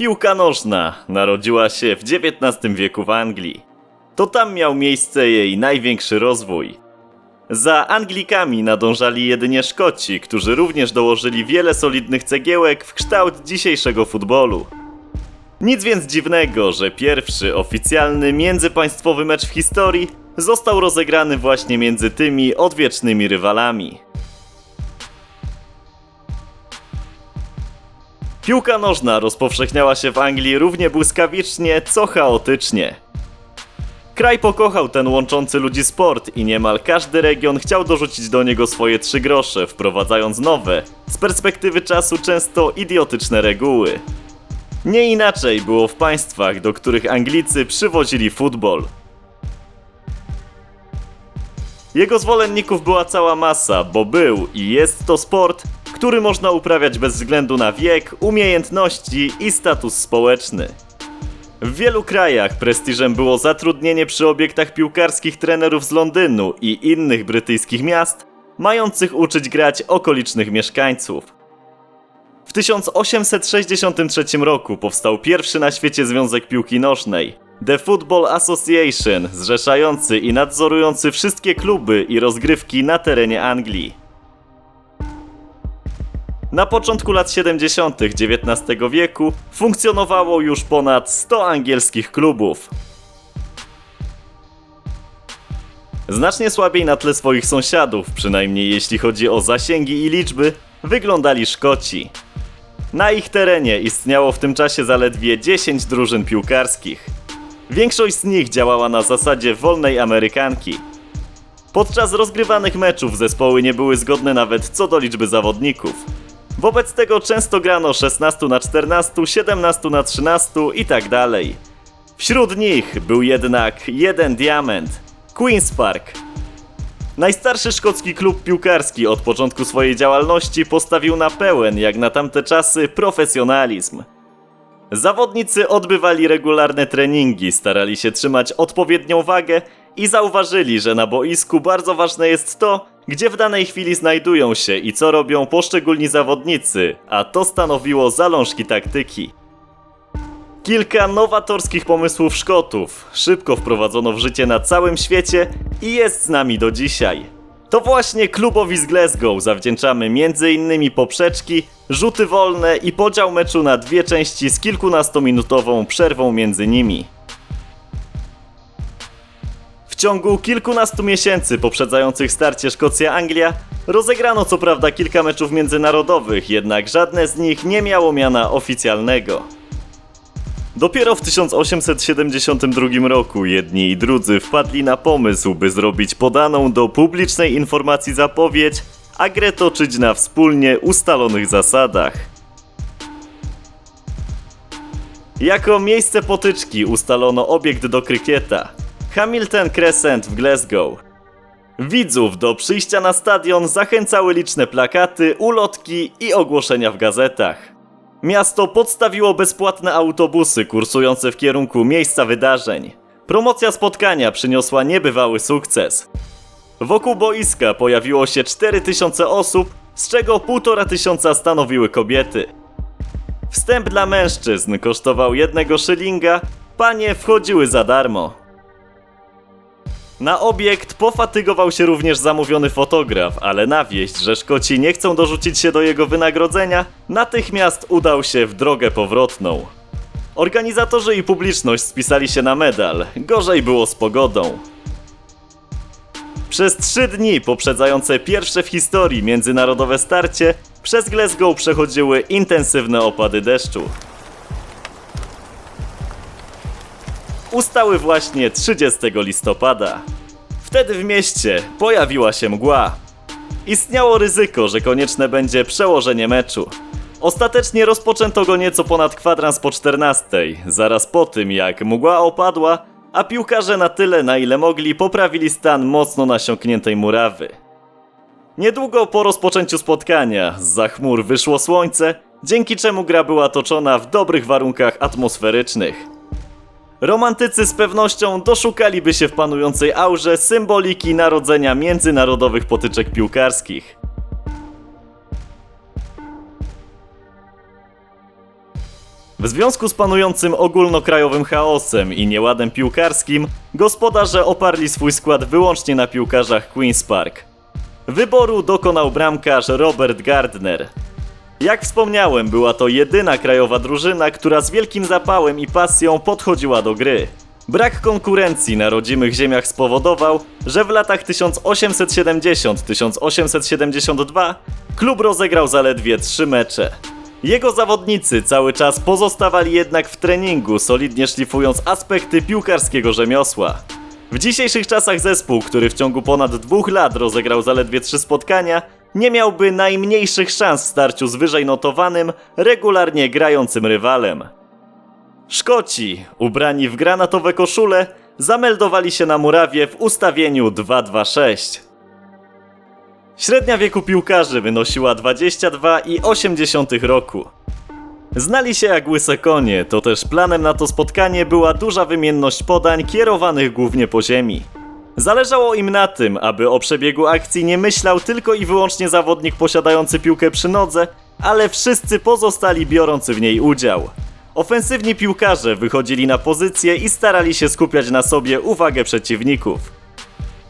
Piłka nożna narodziła się w XIX wieku w Anglii. To tam miał miejsce jej największy rozwój. Za Anglikami nadążali jedynie Szkoci, którzy również dołożyli wiele solidnych cegiełek w kształt dzisiejszego futbolu. Nic więc dziwnego, że pierwszy oficjalny międzypaństwowy mecz w historii został rozegrany właśnie między tymi odwiecznymi rywalami. Piłka nożna rozpowszechniała się w Anglii równie błyskawicznie, co chaotycznie. Kraj pokochał ten łączący ludzi sport i niemal każdy region chciał dorzucić do niego swoje trzy grosze, wprowadzając nowe, z perspektywy czasu często idiotyczne reguły. Nie inaczej było w państwach, do których Anglicy przywozili futbol. Jego zwolenników była cała masa, bo był i jest to sport, który można uprawiać bez względu na wiek, umiejętności i status społeczny. W wielu krajach prestiżem było zatrudnienie przy obiektach piłkarskich trenerów z Londynu i innych brytyjskich miast, mających uczyć grać okolicznych mieszkańców. W 1863 roku powstał pierwszy na świecie związek piłki nożnej The Football Association, zrzeszający i nadzorujący wszystkie kluby i rozgrywki na terenie Anglii. Na początku lat 70. XIX wieku funkcjonowało już ponad 100 angielskich klubów. Znacznie słabiej na tle swoich sąsiadów, przynajmniej jeśli chodzi o zasięgi i liczby, wyglądali Szkoci. Na ich terenie istniało w tym czasie zaledwie 10 drużyn piłkarskich. Większość z nich działała na zasadzie wolnej Amerykanki. Podczas rozgrywanych meczów zespoły nie były zgodne nawet co do liczby zawodników. Wobec tego często grano 16 na 14, 17 na 13 i tak dalej. Wśród nich był jednak jeden diament Queen's Park. Najstarszy szkocki klub piłkarski od początku swojej działalności postawił na pełen, jak na tamte czasy, profesjonalizm. Zawodnicy odbywali regularne treningi, starali się trzymać odpowiednią wagę i zauważyli, że na boisku bardzo ważne jest to, gdzie w danej chwili znajdują się i co robią poszczególni zawodnicy, a to stanowiło zalążki taktyki. Kilka nowatorskich pomysłów Szkotów szybko wprowadzono w życie na całym świecie i jest z nami do dzisiaj. To właśnie klubowi z Glasgow zawdzięczamy m.in. poprzeczki, rzuty wolne i podział meczu na dwie części z kilkunastominutową przerwą między nimi. Ciągu kilkunastu miesięcy poprzedzających starcie Szkocja-Anglia rozegrano co prawda kilka meczów międzynarodowych, jednak żadne z nich nie miało miana oficjalnego. Dopiero w 1872 roku jedni i drudzy wpadli na pomysł, by zrobić podaną do publicznej informacji zapowiedź, a grę toczyć na wspólnie ustalonych zasadach. Jako miejsce potyczki ustalono obiekt do krykieta Hamilton Crescent w Glasgow. Widzów do przyjścia na stadion zachęcały liczne plakaty, ulotki i ogłoszenia w gazetach. Miasto podstawiło bezpłatne autobusy kursujące w kierunku miejsca wydarzeń. Promocja spotkania przyniosła niebywały sukces. Wokół boiska pojawiło się 4000 osób, z czego 1,5 tysiąca stanowiły kobiety. Wstęp dla mężczyzn kosztował jednego szylinga, panie wchodziły za darmo. Na obiekt pofatygował się również zamówiony fotograf, ale na wieść, że Szkoci nie chcą dorzucić się do jego wynagrodzenia, natychmiast udał się w drogę powrotną. Organizatorzy i publiczność spisali się na medal, gorzej było z pogodą. Przez trzy dni poprzedzające pierwsze w historii międzynarodowe starcie, przez Glasgow przechodziły intensywne opady deszczu. Ustały właśnie 30 listopada. Wtedy w mieście pojawiła się mgła. Istniało ryzyko, że konieczne będzie przełożenie meczu. Ostatecznie rozpoczęto go nieco ponad kwadrans po 14, zaraz po tym jak mgła opadła, a piłkarze na tyle na ile mogli poprawili stan mocno nasiąkniętej murawy. Niedługo po rozpoczęciu spotkania z chmur wyszło słońce, dzięki czemu gra była toczona w dobrych warunkach atmosferycznych. Romantycy z pewnością doszukaliby się w panującej aurze symboliki narodzenia międzynarodowych potyczek piłkarskich. W związku z panującym ogólnokrajowym chaosem i nieładem piłkarskim, gospodarze oparli swój skład wyłącznie na piłkarzach Queen's Park. Wyboru dokonał bramkarz Robert Gardner, jak wspomniałem, była to jedyna krajowa drużyna, która z wielkim zapałem i pasją podchodziła do gry. Brak konkurencji na rodzimych ziemiach spowodował, że w latach 1870-1872 klub rozegrał zaledwie trzy mecze. Jego zawodnicy cały czas pozostawali jednak w treningu, solidnie szlifując aspekty piłkarskiego rzemiosła. W dzisiejszych czasach zespół, który w ciągu ponad dwóch lat rozegrał zaledwie trzy spotkania, nie miałby najmniejszych szans w starciu z wyżej notowanym, regularnie grającym rywalem. Szkoci, ubrani w granatowe koszule, zameldowali się na murawie w ustawieniu 226. Średnia wieku piłkarzy wynosiła 22,8 roku. Znali się jak łyse konie, to też planem na to spotkanie była duża wymienność podań kierowanych głównie po ziemi. Zależało im na tym, aby o przebiegu akcji nie myślał tylko i wyłącznie zawodnik posiadający piłkę przy nodze, ale wszyscy pozostali biorący w niej udział. Ofensywni piłkarze wychodzili na pozycję i starali się skupiać na sobie uwagę przeciwników.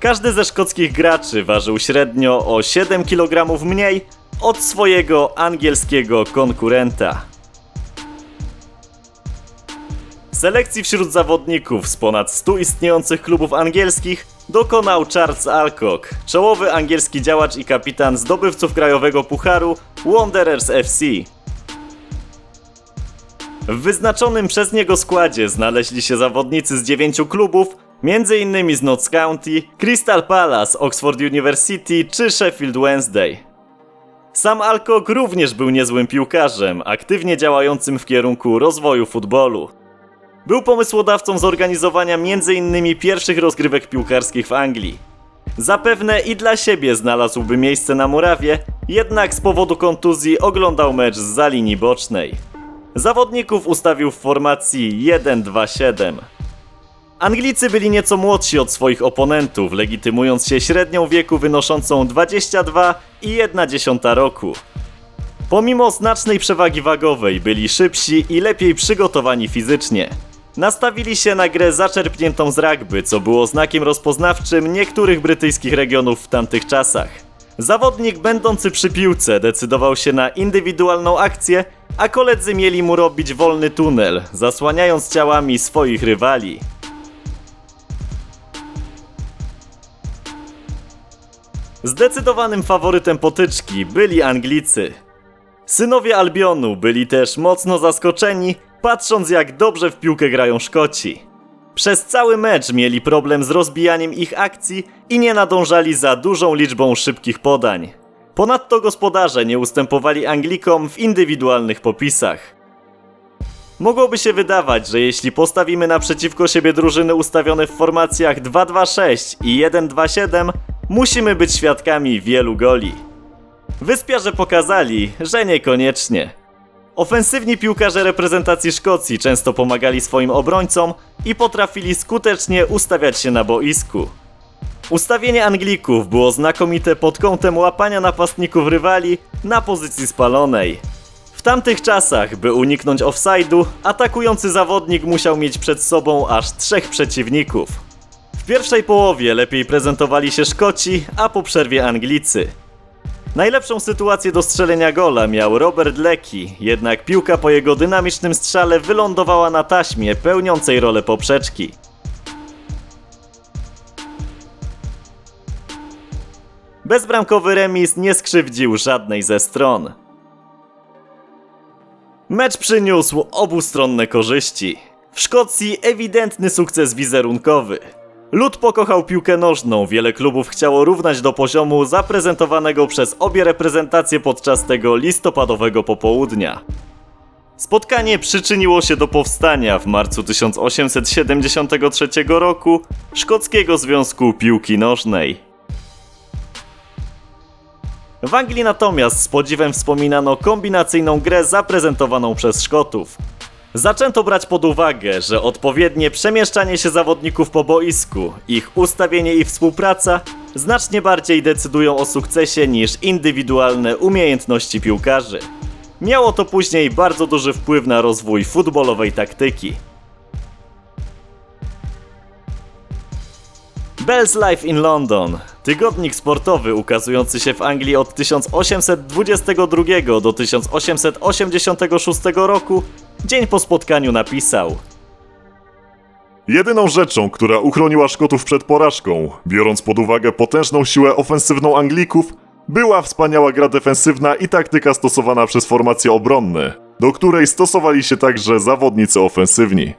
Każdy ze szkockich graczy ważył średnio o 7 kg mniej od swojego angielskiego konkurenta. Selekcji wśród zawodników z ponad 100 istniejących klubów angielskich dokonał Charles Alcock, czołowy angielski działacz i kapitan zdobywców krajowego pucharu Wanderers FC. W wyznaczonym przez niego składzie znaleźli się zawodnicy z dziewięciu klubów, m.in. z Notts County, Crystal Palace, Oxford University czy Sheffield Wednesday. Sam Alcock również był niezłym piłkarzem, aktywnie działającym w kierunku rozwoju futbolu. Był pomysłodawcą zorganizowania m.in. pierwszych rozgrywek piłkarskich w Anglii. Zapewne i dla siebie znalazłby miejsce na murawie, jednak z powodu kontuzji oglądał mecz z linii bocznej. Zawodników ustawił w formacji 1-2-7. Anglicy byli nieco młodsi od swoich oponentów, legitymując się średnią wieku wynoszącą 22,1 roku. Pomimo znacznej przewagi wagowej byli szybsi i lepiej przygotowani fizycznie. Nastawili się na grę zaczerpniętą z rugby, co było znakiem rozpoznawczym niektórych brytyjskich regionów w tamtych czasach. Zawodnik będący przy piłce decydował się na indywidualną akcję, a koledzy mieli mu robić wolny tunel, zasłaniając ciałami swoich rywali. Zdecydowanym faworytem potyczki byli Anglicy. Synowie Albionu byli też mocno zaskoczeni, patrząc jak dobrze w piłkę grają Szkoci. Przez cały mecz mieli problem z rozbijaniem ich akcji i nie nadążali za dużą liczbą szybkich podań. Ponadto gospodarze nie ustępowali Anglikom w indywidualnych popisach. Mogłoby się wydawać, że jeśli postawimy naprzeciwko siebie drużyny ustawione w formacjach 2-2-6 i 1-2-7, musimy być świadkami wielu goli. Wyspiarze pokazali, że niekoniecznie. Ofensywni piłkarze reprezentacji Szkocji często pomagali swoim obrońcom i potrafili skutecznie ustawiać się na boisku. Ustawienie Anglików było znakomite pod kątem łapania napastników rywali na pozycji spalonej. W tamtych czasach, by uniknąć offside'u, atakujący zawodnik musiał mieć przed sobą aż trzech przeciwników. W pierwszej połowie lepiej prezentowali się Szkoci, a po przerwie Anglicy. Najlepszą sytuację do strzelenia gola miał Robert Lecky, jednak piłka po jego dynamicznym strzale wylądowała na taśmie pełniącej rolę poprzeczki. Bezbramkowy remis nie skrzywdził żadnej ze stron. Mecz przyniósł obustronne korzyści. W Szkocji ewidentny sukces wizerunkowy. Lud pokochał piłkę nożną, wiele klubów chciało równać do poziomu zaprezentowanego przez obie reprezentacje podczas tego listopadowego popołudnia. Spotkanie przyczyniło się do powstania w marcu 1873 roku Szkockiego Związku Piłki Nożnej. W Anglii natomiast z podziwem wspominano kombinacyjną grę zaprezentowaną przez Szkotów. Zaczęto brać pod uwagę, że odpowiednie przemieszczanie się zawodników po boisku, ich ustawienie i współpraca znacznie bardziej decydują o sukcesie niż indywidualne umiejętności piłkarzy. Miało to później bardzo duży wpływ na rozwój futbolowej taktyki. Bell's Life in London. Tygodnik sportowy ukazujący się w Anglii od 1822 do 1886 roku, dzień po spotkaniu napisał: Jedyną rzeczą, która uchroniła Szkotów przed porażką, biorąc pod uwagę potężną siłę ofensywną Anglików, była wspaniała gra defensywna i taktyka stosowana przez formacje obronne, do której stosowali się także zawodnicy ofensywni.